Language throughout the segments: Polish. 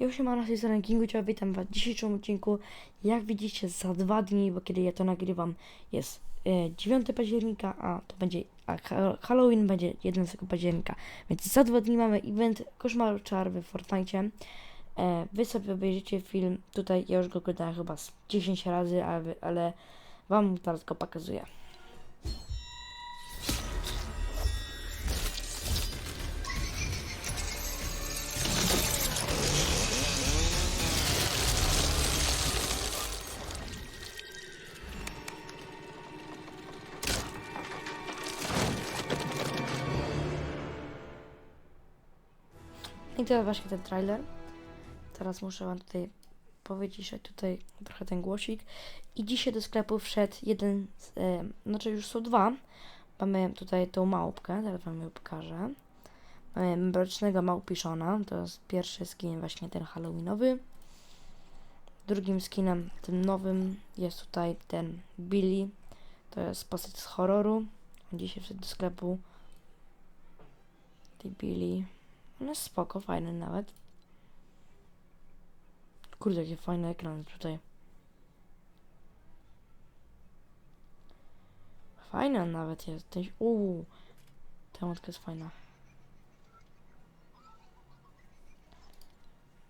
Ja się mam z rankingu, cię witam w dzisiejszym odcinku. Jak widzicie, za dwa dni, bo kiedy ja to nagrywam, jest e, 9 października, a to będzie, a ha- Halloween będzie 11 października. Więc za dwa dni mamy event Koszmar Czar w Fortnite. E, wy sobie obejrzycie film, tutaj ja już go oglądałem chyba z 10 razy, ale, ale wam teraz go pokazuję. I to właśnie ten trailer. Teraz muszę wam tutaj powiedzieć, że tutaj trochę ten głosik. I dzisiaj do sklepu wszedł jeden, z, e, znaczy już są dwa. Mamy tutaj tą małpkę, teraz wam ją pokażę. Mamy mrocznego małpiszona, to jest pierwszy skin właśnie ten halloweenowy. Drugim skinem, tym nowym, jest tutaj ten Billy. To jest postać z horroru. Dzisiaj wszedł do sklepu. Tej Billy. Jest spoko, fajny nawet. Kurde, jakie fajny ekran tutaj. Fajny on nawet jest. Ten, uuu, ta łotka jest fajna.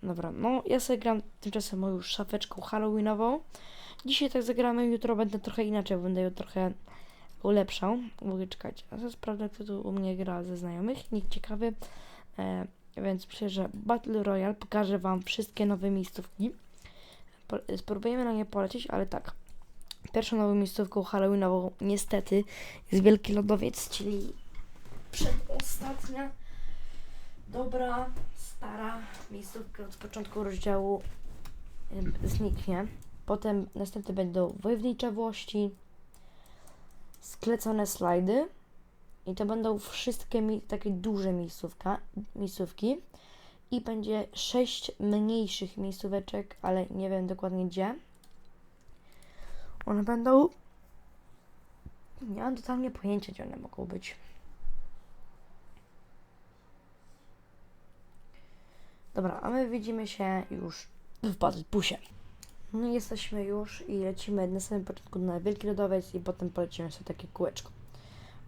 Dobra, no ja sobie gram tymczasem moją szafeczką halloweenową. Dzisiaj tak zagramy, jutro będę trochę inaczej, będę ją trochę ulepszał. Mogę czekać. A to sprawdzę, kto tu u mnie gra ze znajomych. Nikt ciekawy. E, więc myślę, że Battle Royale pokaże Wam wszystkie nowe miejscówki. Spróbujemy na nie polecieć, ale tak. Pierwszą nową miejscówką Halloweenową niestety jest Wielki Lodowiec, czyli przedostatnia dobra, stara miejscówka od początku rozdziału zniknie. Potem następne będą Wojownicze Włości, sklecone slajdy, i to będą wszystkie mi- takie duże miejscówka, miejscówki. I będzie sześć mniejszych miejscóweczek, ale nie wiem dokładnie gdzie. One będą. Nie mam totalnie pojęcia, gdzie one mogą być. Dobra, a my widzimy się już w Battlpusie. No i jesteśmy już i lecimy na samym początku na Wielki Lodowiec i potem polecimy sobie takie kółeczko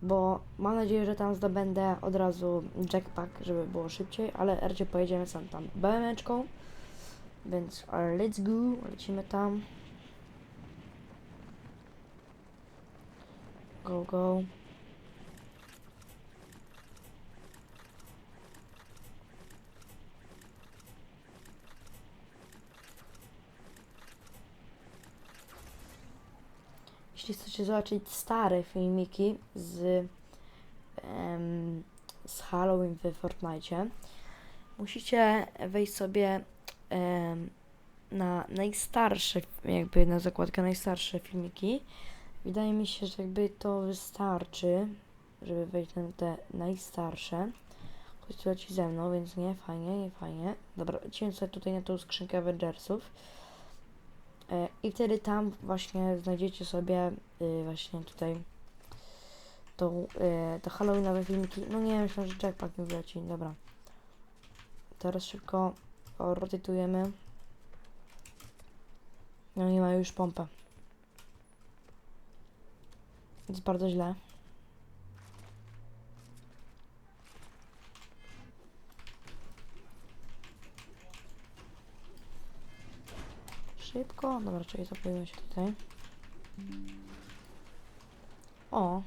bo mam nadzieję, że tam zdobędę od razu jackpack, żeby było szybciej, ale raczej pojedziemy sam tam BMeczką, więc ale let's go, lecimy tam. Go, go. Jeśli chcecie zobaczyć stare filmiki z, em, z Halloween w Fortnite, musicie wejść sobie em, na najstarsze, jakby na zakładkę najstarsze filmiki. Wydaje mi się, że jakby to wystarczy, żeby wejść na te najstarsze. Chodź leci ze mną, więc nie, fajnie, nie fajnie. Dobra, lecimy sobie tutaj na tą skrzynkę Avengersów. E, I wtedy tam właśnie znajdziecie sobie y, właśnie tutaj tą, y, te halloweenowe filmiki. No nie, myślę, że jackpack mi wleci. Dobra. Teraz szybko rotytujemy. No nie ma już pompę. Jest bardzo źle. Dobra, czyli zapojmy się tutaj. O.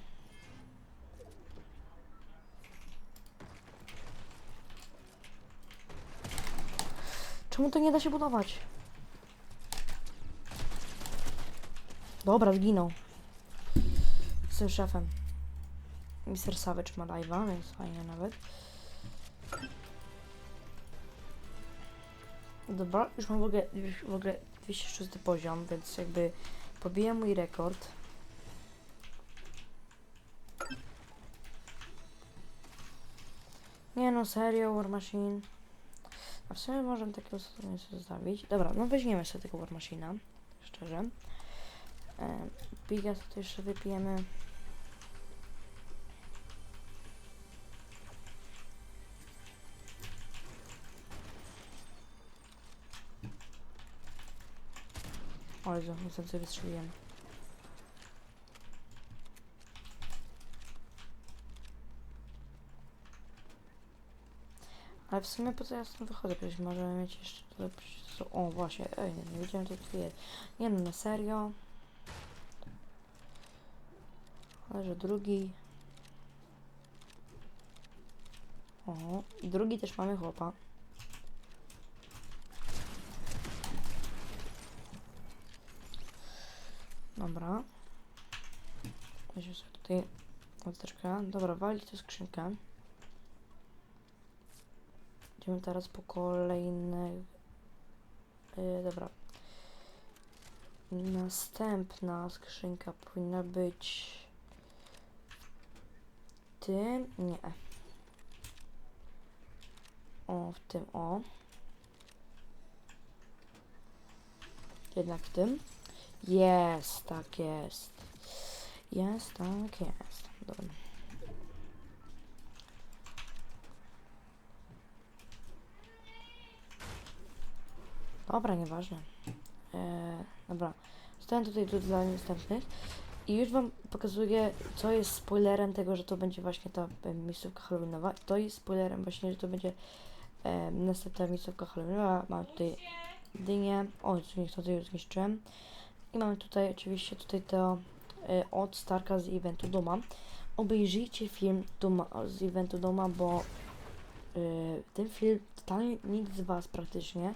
Czemu to nie da się budować? Dobra, zginął. Jestem szefem. Mr. Savage ma live'a, więc fajnie nawet. Dobra, już mam w ogóle, już w ogóle 206 poziom, więc jakby pobijam mój rekord. Nie no, serio, War Machine. A w sumie możemy takiego sobie zostawić. Dobra, no weźmiemy sobie tego War Machine'a, szczerze. E, Biga to jeszcze wypijemy. O Jezu, sobie wystrzeliłem. Ale w sumie po co ja stąd wychodzę? Przecież możemy mieć jeszcze to- O, właśnie, ej, nie, nie wiedziałem, co tu jest. Nie no, na serio. Ale że drugi... O, drugi też mamy chłopa. Dobra. Weźmy sobie tutaj apteczkę. Dobra, walić tę skrzynkę. Idziemy teraz po kolejne... Yy, dobra. Następna skrzynka powinna być... W tym... Nie. O, w tym, o. Jednak w tym. Jest, tak jest. Jest, tak jest. Dobra. Dobra, nieważne. Eee, dobra. Zostałem tutaj tu dla następnych. I już wam pokazuję, co jest spoilerem tego, że to będzie właśnie ta e, miejscówka Halloweenowa. To jest spoilerem właśnie, że to będzie e, następna miejscówka Halloweenowa. Mam tutaj dynię. O, niech to tutaj zniszczyłem. I mamy tutaj oczywiście tutaj to e, od Starka z eventu Doma. Obejrzyjcie film Doma, z eventu Doma, bo e, ten film totalnie nikt z Was praktycznie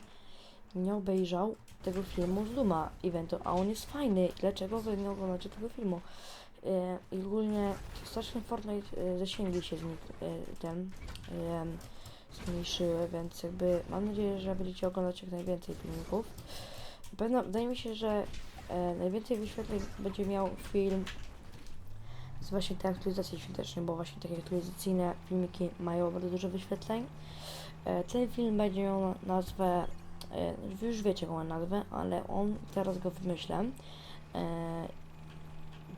nie obejrzał tego filmu z Duma eventu, a on jest fajny. Dlaczego wy nie oglądacie tego filmu? E, I ogólnie strasznie Fortnite e, zasięgi się z nich, e, ten zmniejszyły, więc jakby mam nadzieję, że będziecie oglądać jak najwięcej filmików. Pewno wydaje mi się, że e, najwięcej wyświetleń będzie miał film z właśnie tej aktualizacji świątecznej, bo właśnie takie aktualizacyjne filmiki mają bardzo dużo wyświetleń. E, ten film będzie miał nazwę, e, już wiecie jaką nazwę, ale on, teraz go wymyślę. E,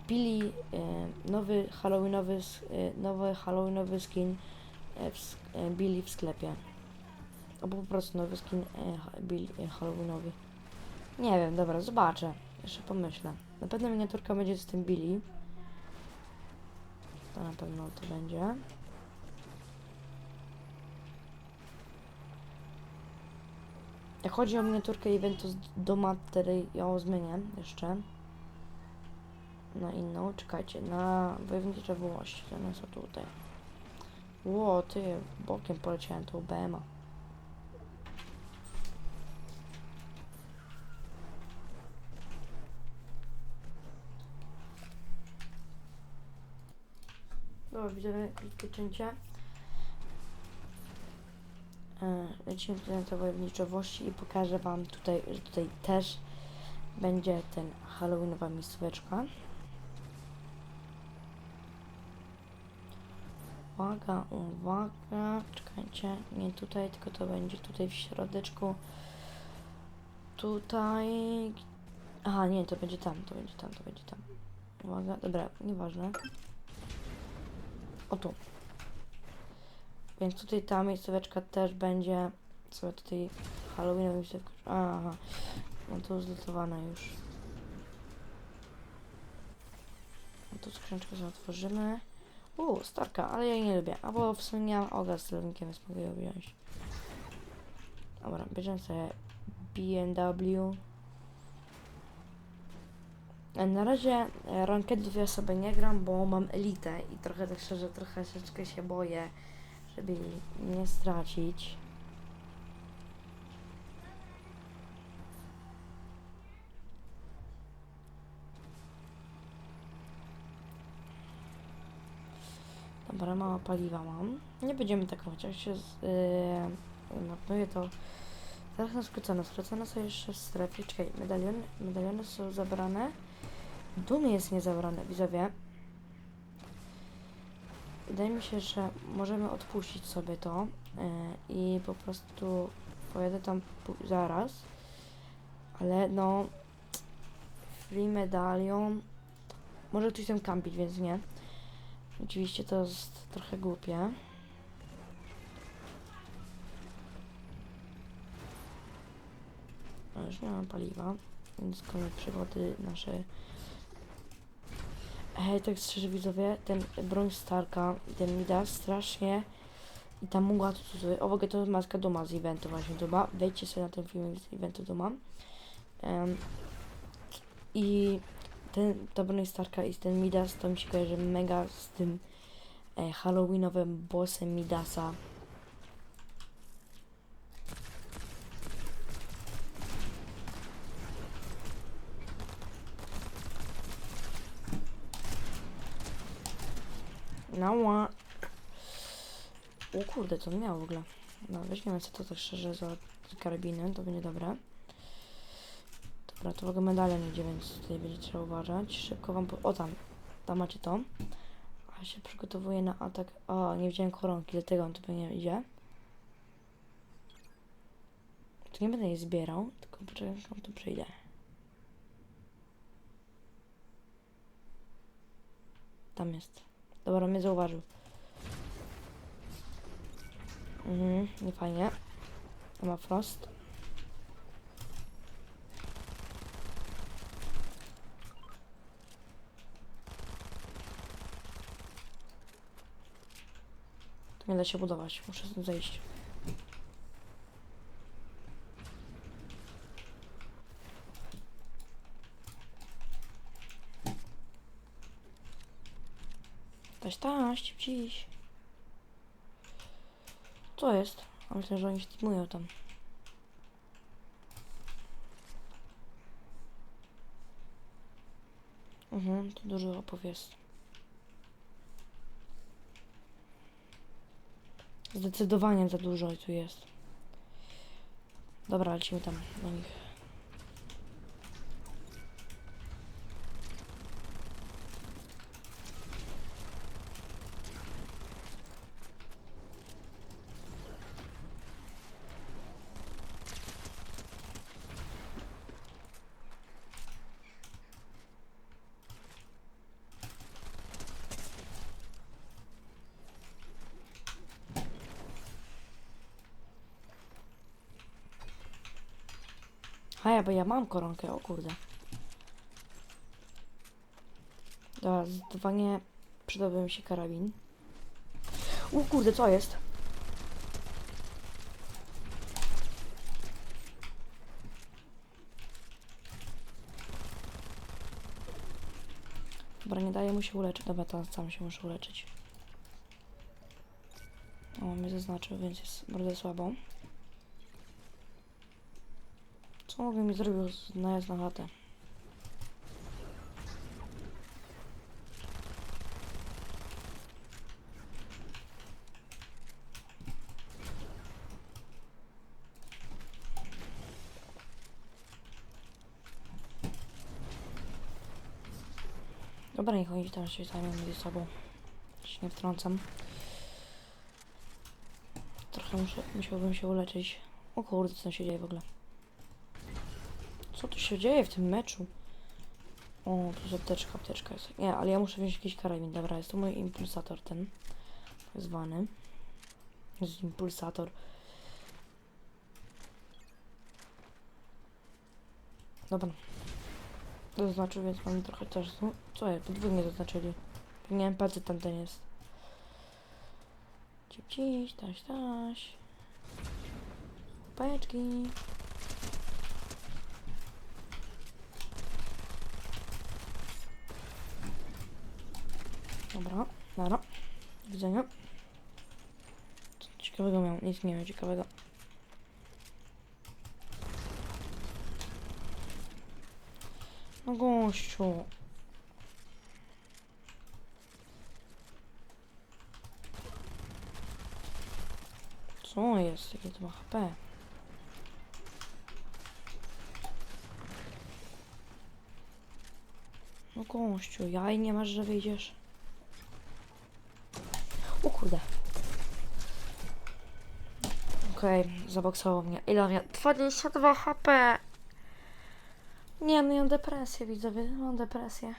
Billy, e, nowy halloweenowy, e, nowy halloweenowy skin e, w, e, Billy w sklepie. Albo po prostu nowy skin e, Billy e, halloweenowy. Nie wiem, dobra, zobaczę. Jeszcze pomyślę. Na pewno miniaturka będzie z tym Billy. To na pewno to będzie. Jak chodzi o miniaturkę eventu z doma, wtedy ją zmienię jeszcze. Na inną, czekajcie, na wojownicze włości, one są tutaj. Ło, ty, bokiem poleciałem tu BMA. Dobra, widzimy krótkie cięcie. E, Lecimy tutaj na te i pokażę wam tutaj, że tutaj też będzie ten halloweenowa miejscóweczka. Uwaga, uwaga, czekajcie, nie tutaj, tylko to będzie tutaj w środeczku. Tutaj... Aha, nie, to będzie tam, to będzie tam, to będzie tam. Uwaga, dobra, nieważne. O tu. Więc tutaj ta miejscóweczka też będzie. Co tutaj Halloweenowa miejscówka. Aha. No to zlutowane już. No to skrzyneczkę sobie otworzymy. U, Starka, ale ja jej nie lubię. Albo w sumie miałam Oga z lewnikiem, więc mogę ją wziąć. Dobra, bierzemy sobie BMW. E, Na razie e, rankedów ja sobie nie gram, bo mam elitę i trochę tak szczerze, trochę troszeczkę się boję, żeby nie stracić. Dobra, mało paliwa mam. Nie będziemy tak chociaż się yy, mapnuje to teraz na skrócone. Skrócone są jeszcze w strefie. Czekaj, medaliony, medaliony są zabrane. Dum jest niezabrane, widzowie. Wydaje mi się, że możemy odpuścić sobie to yy, i po prostu pojadę tam zaraz. Ale no, free medalion. Może ktoś tam kampić, więc nie. Oczywiście to jest trochę głupie. Ale już nie mam paliwa. więc kolejne przygody nasze. Hej, tak szczerze widzowie, ten broń Starka, ten Midas strasznie i ta mgła to sobie, o w ogóle to jest maska doma z eventu właśnie doma, wejdźcie sobie na ten filmik z eventu doma. Em, I ten, ta broń Starka i ten Midas to mi się kojarzy mega z tym e, halloweenowym bossem Midasa. No, o kurde, co on miał w ogóle? No, weźmiemy co to tak szczerze za karabiny, to będzie dobre. Dobra, to w ogóle medalion idzie, więc tutaj będzie trzeba uważać. Szybko wam po... O, tam. Tam macie to. A się przygotowuję na atak. O, nie wziąłem koronki, dlatego on tu pewnie idzie. Tu nie będę jej zbierał, tylko poczekaj, jak on tu przyjdzie. Tam jest. Dobra, mnie zauważył. Mhm, nie fajnie. Ma frost. Tu nie da się budować, muszę stąd zejść. Taś, taś, dziś. Co jest? A myślę, że oni streamują tam. Mhm, tu dużo opów jest. Zdecydowanie za dużo tu jest. Dobra, lecimy tam do nich. A ja, bo ja mam koronkę, o kurde. Dobra, zdecydowanie przydałby mi się karabin. O kurde, co jest? Dobra, nie daje mu się uleczyć. Dobra, to sam się muszę uleczyć. O, mnie zaznaczył, więc jest bardzo słabo. Co mogę mi zrobił z najazd na chatę? Dobra, niech oni tam się zajmą między sobą. Się nie wtrącam. Trochę muszę, musiałbym się uleczyć. O kurde, co tam się dzieje w ogóle? Co tu się dzieje w tym meczu? O, tu jest apteczka, apteczka jest. Nie, ale ja muszę wziąć jakiś karabin. Dobra, jest to mój impulsator ten. Tak zwany. Jest impulsator. Dobra. Zaznaczył, więc mamy trochę czasu. Co jest? Podwójnie zaznaczyli. Nie wiem, patrzę tam ten jest. Cip, taś, taś. Pajeczki. Dobra, dobra. Do widzenia. Co ciekawego miał? Nic nie miał ciekawego. No gościu. Co jest? Jakie to ma HP? No gościu, jaj nie masz, że wyjdziesz. O kurde. Okej, zaboksował mnie. Ile miał? 22 HP. Nie, no mam depresję, widzowie. Mam depresję.